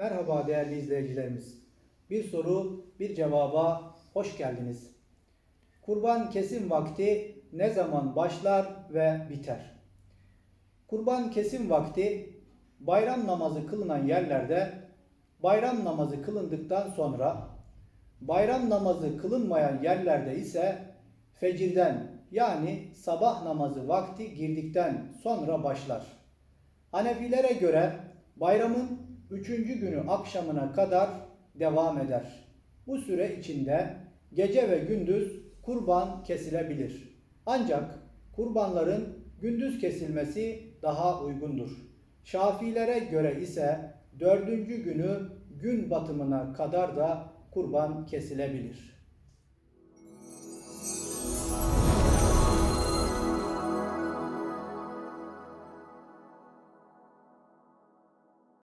Merhaba değerli izleyicilerimiz. Bir soru, bir cevaba hoş geldiniz. Kurban kesim vakti ne zaman başlar ve biter? Kurban kesim vakti bayram namazı kılınan yerlerde bayram namazı kılındıktan sonra bayram namazı kılınmayan yerlerde ise fecirden yani sabah namazı vakti girdikten sonra başlar. Hanefilere göre bayramın üçüncü günü akşamına kadar devam eder. Bu süre içinde gece ve gündüz kurban kesilebilir. Ancak kurbanların gündüz kesilmesi daha uygundur. Şafilere göre ise dördüncü günü gün batımına kadar da kurban kesilebilir.